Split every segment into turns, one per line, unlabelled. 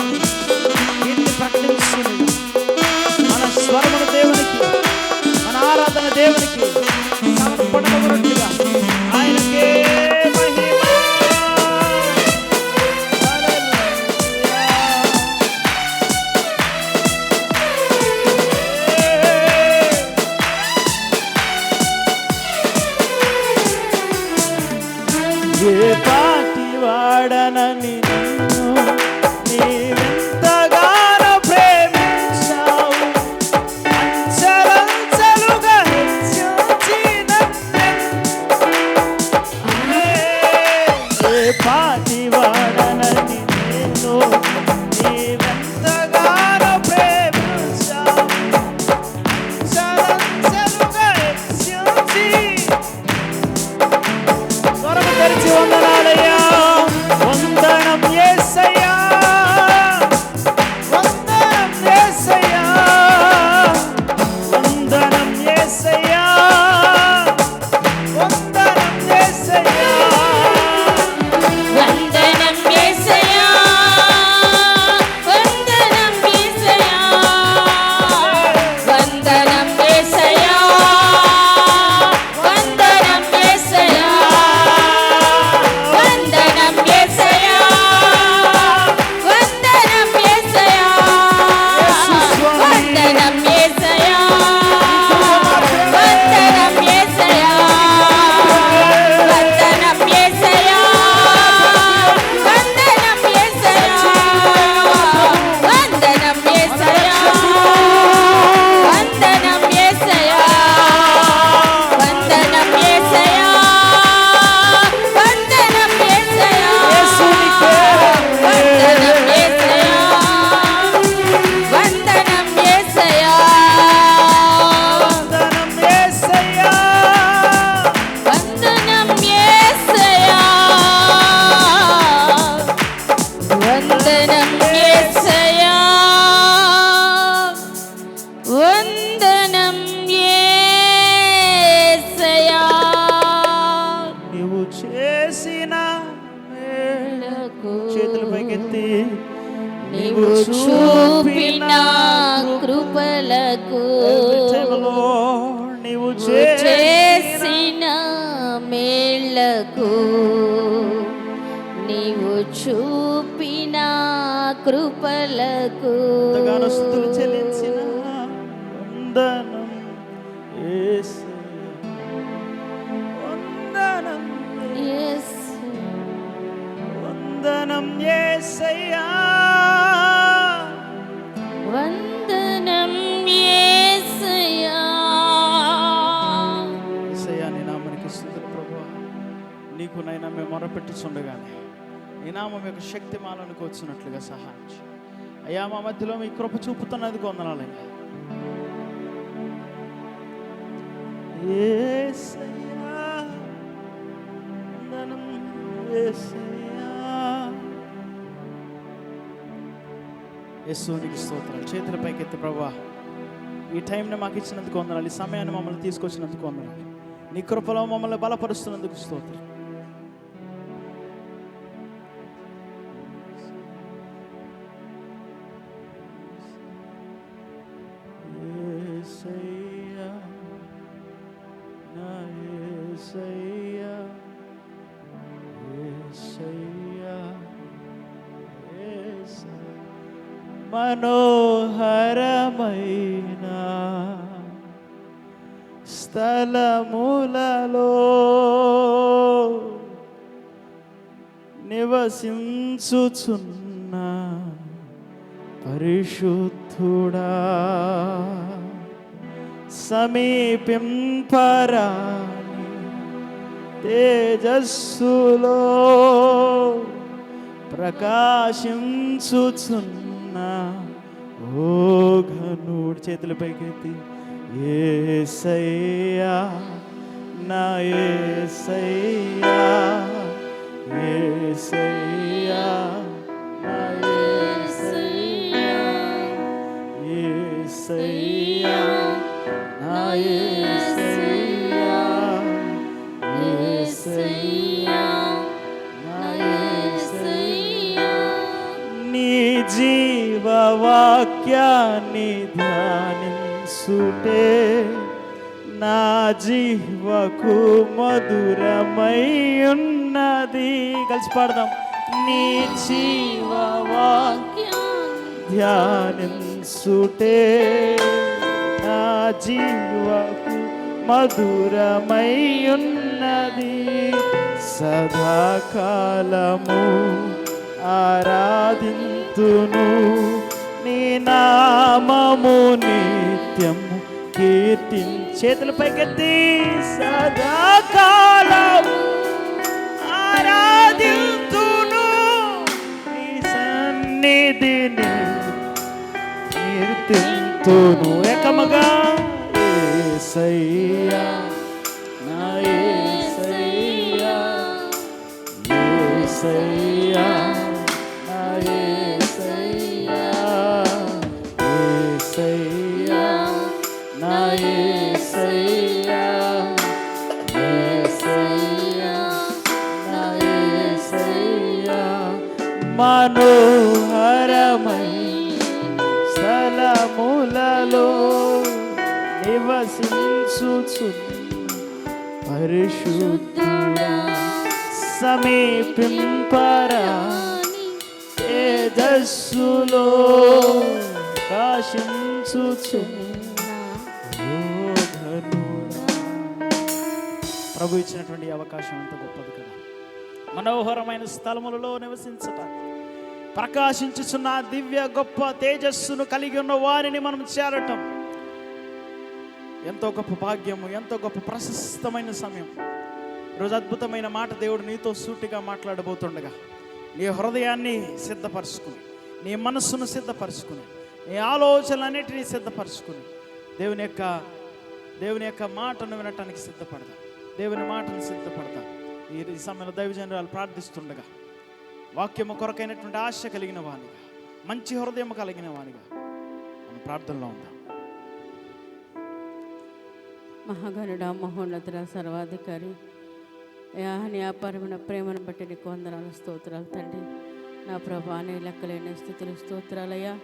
in the pregnancy. পার నీవు చేసిన మేళ్ళకు నీవు చూపిన కృపలకు చెల్లించిన వందనం వందనం వందనం ఏసయ్యా మేము మొరపెట్టుచుండగానే ఈ నామం యొక్క శక్తి మాలోనికి వచ్చినట్లుగా సహాయం అయ్యా మా మధ్యలో మీ కృప చూపుతున్నది కొందనాలయ్యా యశ్వనికి స్తోత్రాలు. చేతుల ఎత్తి ప్రభా ఈ టైంని మాకు ఇచ్చినందుకు వందనాలి ఈ సమయాన్ని మమ్మల్ని తీసుకొచ్చినందుకు వందనాలి నీ కృపలో మమ్మల్ని బలపరుస్తున్నందుకు స్తోత్రం. మనోహరమైన స్థలములలో నివసించుచున్న పరిశుద్ధుడా సమీపింపరా తేజస్సులో ప్రకాశించుచున్న ఓ ఘనుడు చేతుల పైకెత్తి ఏసయ్యా నా ఏసయ్యా ఏసయ్యా నా ఏసయ్యా ఏసయ్యా జీవవాక్యాన్ని ధ్యానించుటే నా జీవకు మధురమై ఉన్నది కలిసి పాడదాం. నీ జీవవాక్య ధ్యానించుటే నా జీవకు మధురమై ఉన్నది సదాకాలము ఆరాధింతును. నిత్యము కీర్తి చేతుల పైకెత్తి సదాకాలం ఆరాధింతును నీ సన్నిధిని కీర్తింతును ఏకమగా ఏసయ్యా నా ఏసయ్యా ఏసయ్యా. మనోహరమై స్థలములలో నివసించుచు పరిశుద్ధుడా సమీపింపరా తేజస్సులో కాశించుచున్న ప్రభు ఇచ్చినటువంటి అవకాశం అంత గొప్పది కదా. మనోహరమైన స్థలములలో నివసించటానికి ప్రకాశించుచున్న దివ్య గొప్ప తేజస్సును కలిగి ఉన్న వారిని మనం చేరటం. ఎంతో గొప్ప భాగ్యము ఎంతో గొప్ప ప్రశస్తమైన సమయం. ఈరోజు అద్భుతమైన మాట దేవుడు నీతో సూటిగా మాట్లాడబోతుండగా నీ హృదయాన్ని సిద్ధపరచుకుని నీ మనస్సును సిద్ధపరచుకుని నీ ఆలోచనలన్నిటినీ సిద్ధపరచుకుని దేవుని యొక్క దేవుని యొక్క మాటను వినటానికి సిద్ధపడదా. దేవుని మాటను సిద్ధపడదా. ఈ ఈ సమయంలో దైవజనురాలు ప్రార్థిస్తుండగా వాక్యము కొరకైనటువంటి ఆశ కలిగిన వానిగా మంచి హృదయం కలిగిన వానిగా మనం ప్రార్థనలో ఉందాం.
మహాగణుడ మహోన్నతుడ సర్వాధికారి యా నీ అపారమైన ప్రేమను బట్టి నీకు వందనాలు స్తోత్రాలు తండ్రి. నా ప్రభా నీ లెక్కలేని స్థితులు స్తోత్రాలయ్యా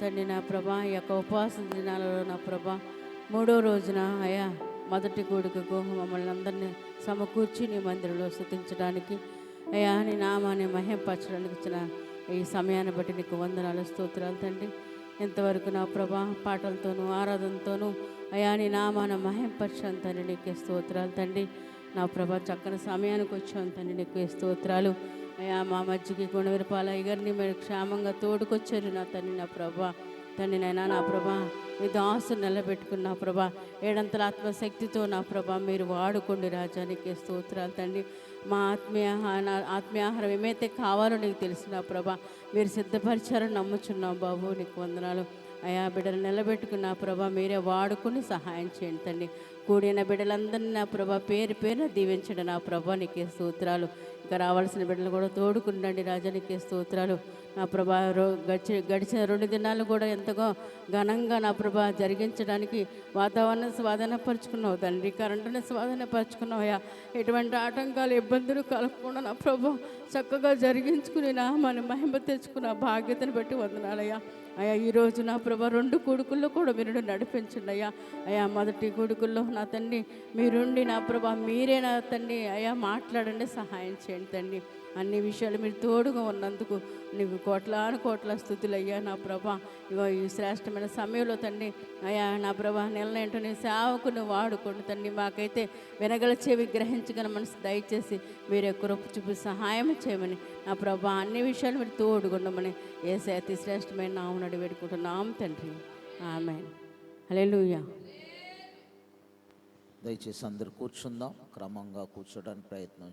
తండ్రి నా ప్రభా ఈ యొక్క ఉపవాస దినాలలో నా ప్రభా మూడో రోజున అయా మొదటి కూడికకు మమ్మల్ని అందరినీ సమకూర్చి నీ మందిరంలో స్థుతించడానికి అయ్యా నీ నామాన్ని మహింపరచడానికి ఇచ్చిన ఈ సమయాన్ని బట్టి నీకు వందనాలు స్తోత్రాలు తండ్రి. ఇంతవరకు నా ప్రభా పాటలతోనూ ఆరాధనతోనూ అయా నీ నామాన మహింపరచాను తండ్రి నీకే స్తోత్రాలు తండ్రి. నా ప్రభా చక్కని సమయానికి వచ్చాను తండ్రి నీకే స్తోత్రాలు. అయా మా మధ్యకి గుణవిరపాలయ్య గారిని మీరు క్షేమంగా తోడుకొచ్చారు నా తండ్రి నా ప్రభా. తండ్రి నైనా నా ప్రభా మీ దాసు నిలబెట్టుకున్న నా ప్రభా ఏడంతల ఆత్మశక్తితో నా ప్రభా మీరు వాడుకోండి రాజానికి స్తోత్రాలు తండ్రి. మా ఆత్మీయ నా ఆత్మీయాహారం ఏమైతే కావాలో నీకు తెలుసు నా ప్రభా మీరు సిద్ధపరిచారని నమ్ముచున్నాం బాబు నీకు వందనాలు. అయా బిడ్డలు నిలబెట్టుకున్న ప్రభా మీరే వాడుకుని సహాయం చేయండి తండ్రి. కూడిన బిడ్డలందరినీ నా ప్రభా పేరు పేరున దీవించండి నా ప్రభా నీకే సూత్రాలు ఇంకా రావాల్సిన బిడ్డలు కూడా తోడుకుండండి. రాజానికి స్తోత్రాలు. నా ప్రభా గడిచి గడిచిన రెండు దినాలు కూడా ఎంతగా ఘనంగా నా ప్రభా జరిగించడానికి వాతావరణం స్వాధీనపరుచుకున్నావు తండ్రి. కరెంటుని స్వాధీనపరుచుకున్నావయ్యా ఎటువంటి ఆటంకాలు ఇబ్బందులు కలగకుండా నా ప్రభా చక్కగా జరిగించుకుని నా మన మహిమ తెచ్చుకున్న బాధ్యతను బట్టి వందనాలయ్యా. అయ్యా ఈరోజు నా ప్రభ రెండు కొడుకుల్లో కూడా మీరు నడిపించండి అయ్యా అయ్యా మొదటి కొడుకుల్లో నా తండ్రి మీరుండి నా ప్రభ మీరే నా తండ్రి అయ్యా మాట్లాడండి సహాయం చేయండి తండ్రి అన్ని విషయాలు మీరు తోడుగా ఉన్నందుకు నీకు కోట్లాను కోట్ల స్థుతులు అయ్యా నా ప్రభా. ఇగో ఈ శ్రేష్టమైన సమయంలో తండ్రి అయ్యా నా ప్రభా నెలనేంటో నీ సేవకుని వాడుకోండి తండ్రి. మాకైతే వినగల చెవి గ్రహించగల మనసు దయచేసి మీరే కృప చూపి సహాయం చేయమని నా ప్రభా. అన్ని విషయాలు మీరు తోడుకుండమని ఏ అతి శ్రేష్టమైన నామనడి వేడుకుంటున్నాం తండ్రి. ఆమె హల్లెలూయా.
దయచేసి అందరు కూర్చుందాం క్రమంగా కూర్చోడానికి ప్రయత్నం